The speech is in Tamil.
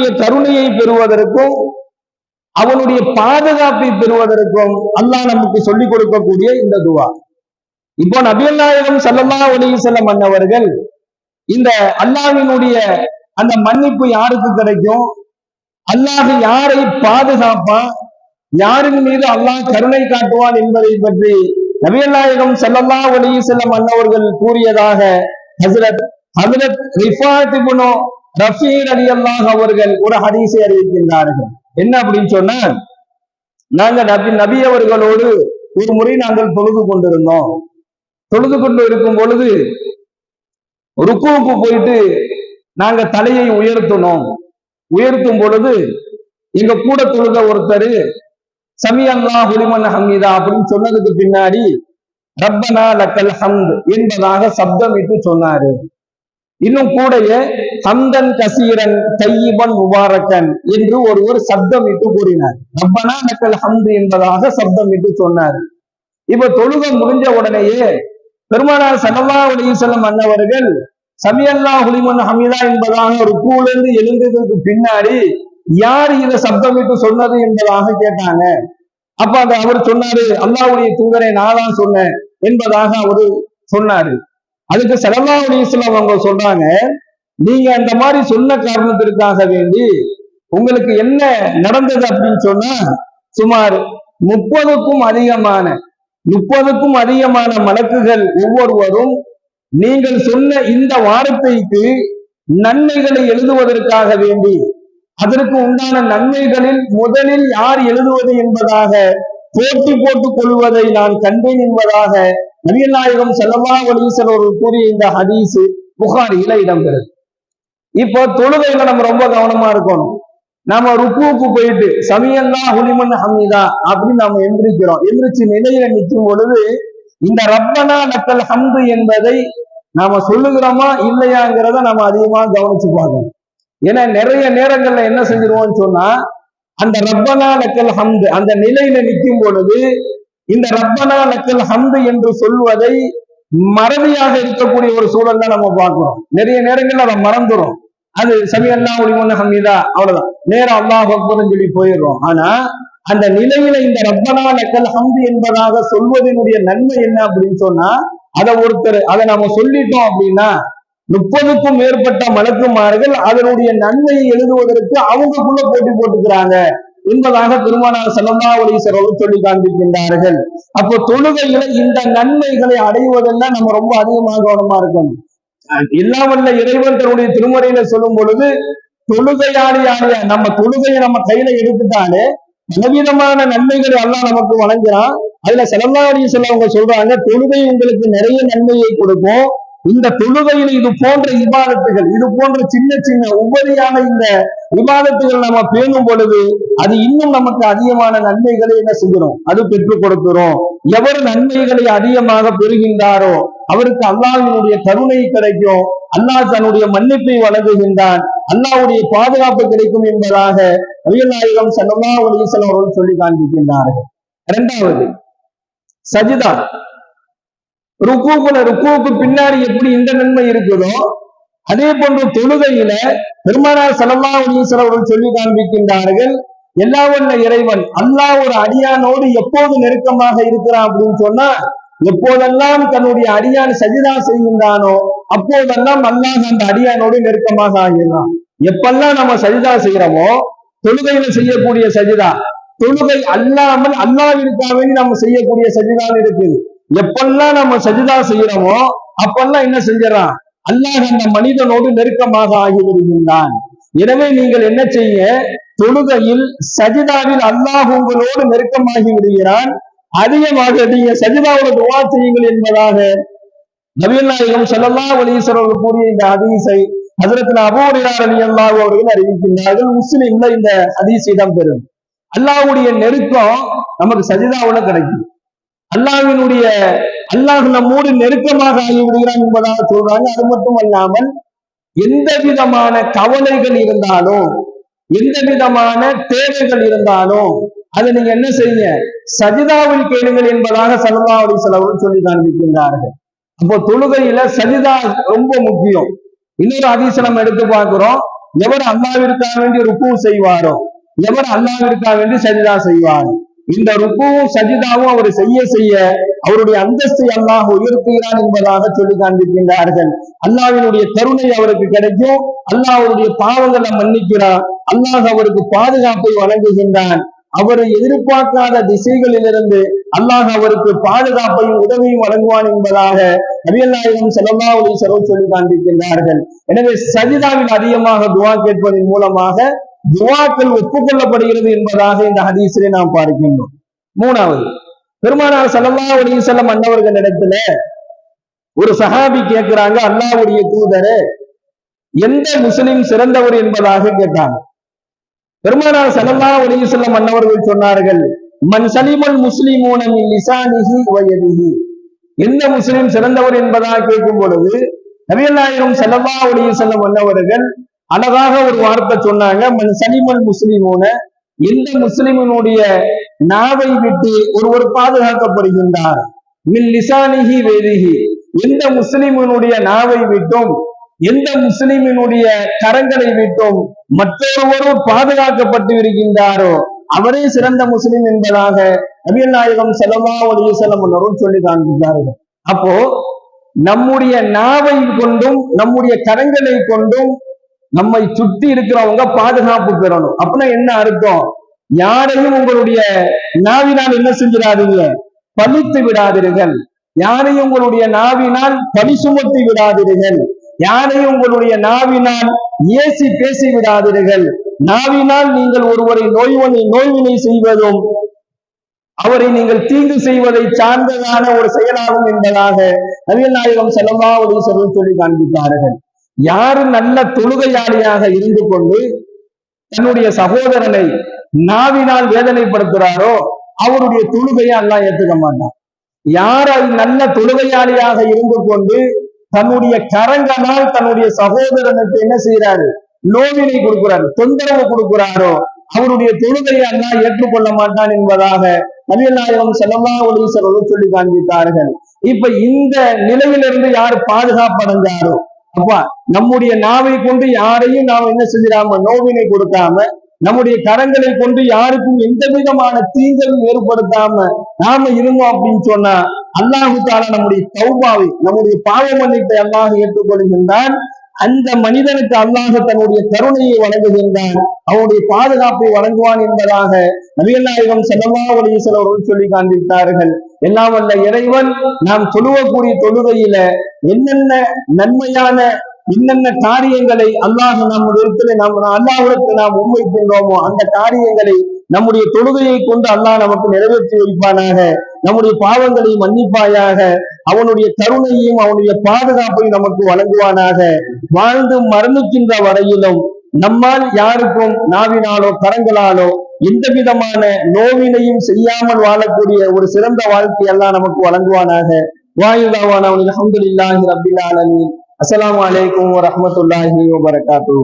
அவனுடைய கருணையை பெறுவதற்கும் அவனுடைய பாதுகாப்பை பெறுவதற்கும் அல்லாஹ் நமக்கு சொல்லிக் கொடுக்கக்கூடிய இந்த துவா. இப்போ நபிகள் நாயகம் ஸல்லல்லாஹு அலைஹி வஸல்லம் அன்னவர்கள் இந்த அல்லாஹ்வினுடைய அந்த மன்னிப்பு யாருக்கு கிடைக்கும்? அல்லாஹ் யாரை பாதுகாப்பான்? யாரின் மீது அல்லாஹ் கருணை காட்டுவான் என்பதை பற்றி நபிகள் நாயகம் ஸல்லல்லாஹு அலைஹி வஸல்லம் அன்னவர்கள் கூறியதாக ஹசரத் ஹசரத் ரிஃபாத் இப்னு ரஃபீர் ரலியல்லாஹு அவர்கள் ஒரு ஹதீஸை அறிவிக்கின்றார்கள். என்ன அப்படின்னு சொன்னா நாங்க நபி நபி அவர்களோடு ஒரு முறை நாங்கள் தொழுது கொண்டிருந்தோம். தொழுது கொண்டு இருக்கும் பொழுது ருக்குவுக்கு போயிட்டு நாங்க தலையை உயர்த்தணும் உயர்த்தும் பொழுது எங்க கூட தொழுத ஒருத்தர் சமி அல்லா ஹுலிமன் ஹமீதா அப்படின்னு சொன்னதுக்கு பின்னாடி ரப்பனா லக்கல் ஹம்த் என்பதாக சப்தமிட்டு சொன்னாரு. இன்னும் கூடயே ஹம்தன் கசீரன் தையீபன் முபாரக்கன் என்று ஒருவர் சப்தமிட்டு கூறினார். ரப்பனா லக்கல் ஹந்து என்பதாக சப்தமிட்டு சொன்னார். இப்ப தொழுகை முடிஞ்ச உடனேயே பெருமானார் சல்லா செல்லும் அன்னவர்கள் சமியல்லா ஹுலிமன் ஹமீதா என்பதாக ஒரு கூலிருந்து எழுந்ததுக்கு பின்னாடி யார் இதை சப்தமிட்டு சொன்னது என்பதாக கேட்டாங்க. அப்ப அந்த அவர் சொன்னாரு அல்லாவுடைய தூதரை நான் தான் சொன்னேன் என்பதாக அவரு சொன்னாரு. அதுக்கு சல்லா அலிஸ்லாம் அவங்க சொல்றாங்க நீங்க அந்த மாதிரி சொன்ன காரணத்திற்காக வேண்டி உங்களுக்கு என்ன நடந்தது அப்படின்னு சொன்னா சுமார் முப்பதுக்கும் அதிகமான முப்பதுக்கும் அதிகமான மலக்குகள் ஒவ்வொருவரும் நீங்கள் சொன்ன இந்த வார்த்தைக்கு நன்மைகளை எழுதுவதற்காக வேண்டி அதற்கு உண்டான நன்மைகளில் முதலில் யார் எழுதுவது என்பதாக போட்டி போட்டுக் கொள்வதை நான் கண்டேன் என்பதாக நபிகள் செல்லமா வலிசல் ஒரு கூறிய இந்த ஹதீஸ் புகாரியில இடம்பெறுது. இப்போ தொழுகையில நம்ம ரொம்ப கவனமா இருக்கணும். நாம ருக்குவுக்கு போயிட்டு சமியல்லா ஹுலிமன் ஹமீதா அப்படின்னு நாம எந்திரிக்கிறோம். எந்திரிச்சு நிலையில நிற்கும் பொழுது இந்த ரப்பனா நக்கல் ஹம்து என்பதை நாம சொல்லுகிறோமா இல்லையாங்கிறத நம்ம அதிகமா கவனிச்சு பார்க்கணும். ஏன்னா நிறைய நேரங்கள்ல என்ன செஞ்சிருவோம்னு சொன்னா அந்த ரப்பனா நக்கல் ஹம்து அந்த நிலையில நிற்கும் பொழுது இந்த ரப்பனா நக்கல் ஹந்து என்று சொல்வதை மறதியாக இருக்கக்கூடிய ஒரு சூழல் தான் நம்ம பார்க்கிறோம். நிறைய நேரங்கள்ல அதை மறந்துடும் அது சமியல்லா ஒளிமொன்ன ஹமீதா அவ்வளவுதான். நேரம் அல்லாஹ் அக்பர்னு சொல்லி போயிடுறோம். ஆனா அந்த நிலையில இந்த ரப்பனா நக்கல் ஹம்து என்பதாக சொல்வதனுடைய நன்மை என்ன அப்படின்னு சொன்னா அதை ஒருத்தர் அதை நாம சொல்லிட்டோம் அப்படின்னா முப்பதுக்கும் மேற்பட்ட மலக்குமார்கள் அதனுடைய நன்மையை எழுதுவதற்கு அவங்களுக்குள்ள போட்டி போட்டுக்கிறாங்க. என்பதாக பெருமானார் செல்லல்லா ஒளீஸ்வரர்கள் சொல்லி காண்பிக்கின்றார்கள். அப்போ தொழுகையில இந்த நன்மைகளை அடைவதெல்லாம் நம்ம ரொம்ப அதிகமாக கவனமா இருக்கணும். எல்லாம் இறைவன் தன்னுடைய திருமறையில சொல்லும் பொழுது தொழுகையாளியாளிய நம்ம தொழுகையை நம்ம கையில எடுத்துட்டாலே பலவிதமான நன்மைகளை எல்லாம் நமக்கு வழங்குறான். அதுல செலவாடி செல்லவங்க சொல்றாங்க தொழுகை உங்களுக்கு நிறைய நன்மையை கொடுக்கும். இந்த தொழுகையில் இது போன்ற விவாதத்துகள் இது போன்ற சின்ன சின்ன உபரியான இந்த விவாதத்துகள் நம்ம பேணும் பொழுது அது இன்னும் நமக்கு அதிகமான நன்மைகளை என்ன செய்கிறோம் அது பெற்றுக் கொடுக்கிறோம் எவர் நன்மைகளை அதிகமாக பெறுகின்றாரோ அவருக்கு அல்லாஹினுடைய கருணை கிடைக்கும். அல்லாஹ் தன்னுடைய மன்னிப்பை வழங்குகின்றான். அல்லாஹ்வுடைய பாதுகாப்பு கிடைக்கும் என்பதாக நபிகள் நாயகம் அவர்கள் சொல்லி காண்பிக்கின்றார்கள். இரண்டாவது சஜிதா. ருக்கூக்குல ருக்கூக்கு பின்னாடி எப்படி இந்த நன்மை இருக்குதோ அதே போன்று தொழுகையில பெருமானார் சல்லா அலிசல்லம் அவர்கள் சொல்லி காண்பிக்கின்றார்கள் எல்லா வல்ல இறைவன் அல்லாஹ் ஒரு அடியானோடு எப்போது நெருக்கமாக இருக்கிறான்? அப்படின்னு சொன்னா எப்போதெல்லாம் தன்னுடைய அடியான் சஜிதா செய்கின்றானோ அப்போதெல்லாம் அல்லாஹ் அந்த அடியானோடு நெருக்கமாக ஆகிறான் எப்பெல்லாம் நம்ம சஜிதா செய்யறோமோ தொழுகையில செய்யக்கூடிய சஜிதா தொழுகை அல்லாமல் அல்லாவிற்காக வேண்டி நம்ம செய்யக்கூடிய சஜிதான் இருக்குது. எப்பெல்லாம் நம்ம சஜிதா செய்யறோமோ அப்பெல்லாம் என்ன செஞ்சிடறான்? அல்லாஹ் அந்த மனிதனோடு நெருக்கமாக ஆகி விடுகின்றான் எனவே நீங்கள் என்ன செய்ய தொழுகையில் சஜிதாவில் அல்லாஹ் உங்களோடு நெருக்கமாகி விடுகிறான். அதிகமாக நீங்க சஜிதாவோட துவா செய்யுங்கள் என்பதாக நபிகள் செல்லல்லா ஒலீஸ்வரர்கள் கூறிய இந்த அதிசை அதிரத்தில் அபூரியார் அலி அல்லாஹ் அவர்கள் அறிவிக்கின்றார்கள். முஸ்லிம்ல இந்த ஹதீஸ் இடம்பெறும். அல்லாஹுடைய நெருக்கம் நமக்கு சஜிதாவோட கிடைக்கும். அல்லாவினுடைய அல்லாஹ் நம்மோடு நெருக்கமாக ஆகிவிடுகிறான் என்பதாக சொல்றாங்க. அது மட்டும் அல்லாமல் எந்த விதமான கவலைகள் இருந்தாலும் எந்த விதமான தேவைகள் இருந்தாலும் அதை நீங்க என்ன செய்யுங்க? சஜிதாவில் கேளுங்கள் என்பதாக சல்லா அலி சொல்லி காண்பிக்கின்றார்கள். அப்போ தொழுகையில சஜிதா ரொம்ப முக்கியம். இன்னொரு அதிசனம் நம்ம எடுத்து பார்க்கிறோம். எவர் அல்லாவிற்காக வேண்டி ருக்கு செய்வாரோ? எவர் அல்லாவிற்காக வேண்டி சஜிதா செய்வாரோ? இந்த ருக்குவும் சஜிதாவும் அவர் செய்ய செய்ய அவருடைய அந்தஸ்தை அல்லாஹ் உயர்த்துகிறான் என்பதாக சொல்லி காண்பிக்கின்றார்கள் அல்லாவினுடைய கருணை அவருக்கு கிடைக்கும். அல்லாஹ் அவருடைய பாவங்களை மன்னிக்கிறான். அல்லாஹ் அவருக்கு பாதுகாப்பை வழங்குகின்றான். அவரை எதிர்பார்க்காத திசைகளிலிருந்து அல்லாஹ் அவருக்கு பாதுகாப்பையும் உதவியும் வழங்குவான் என்பதாக நபியல்லாயிரம் செலவாவுடைய செலவு சொல்லி காண்பிக்கின்றார்கள் எனவே சஜிதாவில் அதிகமாக துவா கேட்பதன் மூலமாக துவாக்கள் ஒப்புக்கொள்ளப்படுகிறது என்பதாக இந்த ஹதீஸிலே நாம் பார்க்கின்றோம். மூணாவது பெருமானார் சல்லா ஒளி செல்லம் அண்ணவர்கள் இடத்துல ஒரு சஹாபி கேட்கிறாங்க அல்லாவுடைய தூதரே எந்த முஸ்லிம் சிறந்தவர் என்பதாக கேட்டாங்க. பெருமானார் சல்லல்லா ஒளி செல்லம் அண்ணவர்கள் சொன்னார்கள் மன் சலிமல் முஸ்லிமூன மின் லிசானிஹி வயதிஹி எந்த முஸ்லிம் சிறந்தவர் என்பதாக கேட்கும் பொழுது நபியல்லாயிரம் செல்லல்லா ஒளிய செல்லம் அண்ணவர்கள் அழகாக ஒரு வார்த்தை சொன்னாங்க மன் சலிமல் முஸ்லிமூன. எந்த முஸ்லிமினுடைய நாவை விட்டு ஒருவர் பாதுகாக்கப்படுகின்றார்? மின் லிசானிகி வேதிஹி எந்த முஸ்லிமினுடைய நாவை விட்டும் எந்த முஸ்லிமினுடைய கரங்களை விட்டும் மற்றொருவரும் பாதுகாக்கப்பட்டு இருக்கின்றாரோ அவரே சிறந்த முஸ்லிம் என்பதாக நபியல் நாயகம் செல்லமா ஒளிய செல்லம் சொல்லி காண்பித்தார்கள் அப்போ நம்முடைய நாவை கொண்டும் நம்முடைய கரங்களை கொண்டும் நம்மை சுத்தி இருக்கிறவங்க பாதுகாப்பு பெறணும். அப்படின்னா என்ன அர்த்தம்? யாரையும் உங்களுடைய நாவினால் என்ன செஞ்சிடாதீங்க? பழித்து விடாதீர்கள். யாரையும் உங்களுடைய நாவினால் பழி சுமத்தி விடாதீர்கள். யாரையும் உங்களுடைய நாவினால் ஏசி பேசி விடாதீர்கள். நாவினால் நீங்கள் ஒருவரை நோய்வனை நோய்வினை செய்வதும் அவரை நீங்கள் தீங்கு செய்வதை சார்ந்ததான ஒரு செயலாகும் என்பதாக நவீன நாயகம் செல்லமா ஒரு சொல்லி காண்பித்தார்கள். யாரு நல்ல தொழுகையாளியாக இருந்து கொண்டு தன்னுடைய சகோதரனை நாவினால் வேதனைப்படுத்துறாரோ அவருடைய தொழுகையை எல்லாம் ஏற்றுக்க மாட்டான். யார் நல்ல தொழுகையாளியாக இருந்து கொண்டு தன்னுடைய கரங்களால் தன்னுடைய சகோதரனுக்கு என்ன செய்யறாரு நோவினை கொடுக்கிறாரு தொந்தரவு கொடுக்கிறாரோ அவருடைய தொழுகையை எல்லாம் ஏற்றுக்கொள்ள மாட்டான் என்பதாக நபியநாயகம் செல்லமா ஒளீஸ்வரர்கள் சொல்லி காண்பித்தார்கள். இப்ப இந்த நிலையிலிருந்து யார் பாதுகாப்படைஞ்சாரோ அப்பா நம்முடைய நாவை கொண்டு யாரையும் நாம் என்ன செஞ்சிடாம நோவினை கொடுக்காம நம்முடைய கரங்களை கொண்டு யாருக்கும் எந்த விதமான தீங்கலும் ஏற்படுத்தாம நாம இருந்தோம் அப்படின்னு சொன்னா அல்லாஹு தாலா நம்முடைய தௌபாவை நம்முடைய பாவ மன்னிப்பை அல்லாஹ் ஏற்றுக்கொள்கின்றான். அந்த மனிதனுக்கு அல்லாஹ் தன்னுடைய கருணையை வழங்குகின்றான் அவனுடைய பாதுகாப்பை வழங்குவான் என்பதாக நவீநாயகம் செல்லமாவளி சிலவர்கள் சொல்லி காண்பித்தார்கள். எல்லாம் வல்ல இறைவன் நாம் தொழுவக்கூடிய தொழுகையில என்னென்ன நன்மையான என்னென்ன காரியங்களை அல்லாஹ் நம்முடைய இடத்துல நாம் அல்லாஹுக்கு நாம் முன்வைக்கின்றோமோ அந்த காரியங்களை நம்முடைய தொழுகையை கொண்டு அல்லாஹ் நமக்கு நிறைவேற்றி வைப்பானாக. நம்முடைய பாவங்களை மன்னிப்பாயாக அவனுடைய கருணையும் அவனுடைய பாதுகாப்பையும் நமக்கு வழங்குவானாக. வாழ்ந்து மரணிக்கின்ற வரையிலும் நம்மால் யாருக்கும் நாவினாலோ கரங்களாலோ எந்த விதமான நோவினையும் செய்யாமல் வாழக்கூடிய ஒரு சிறந்த வாழ்க்கையெல்லாம் நமக்கு வழங்குவானாக. வாயுதாவான அலமதுல்லாஹி ரபில் ஆலமீன். அஸ்லாம் வலைக்கம் வரமத்துல்லாஹி வபரகாத்து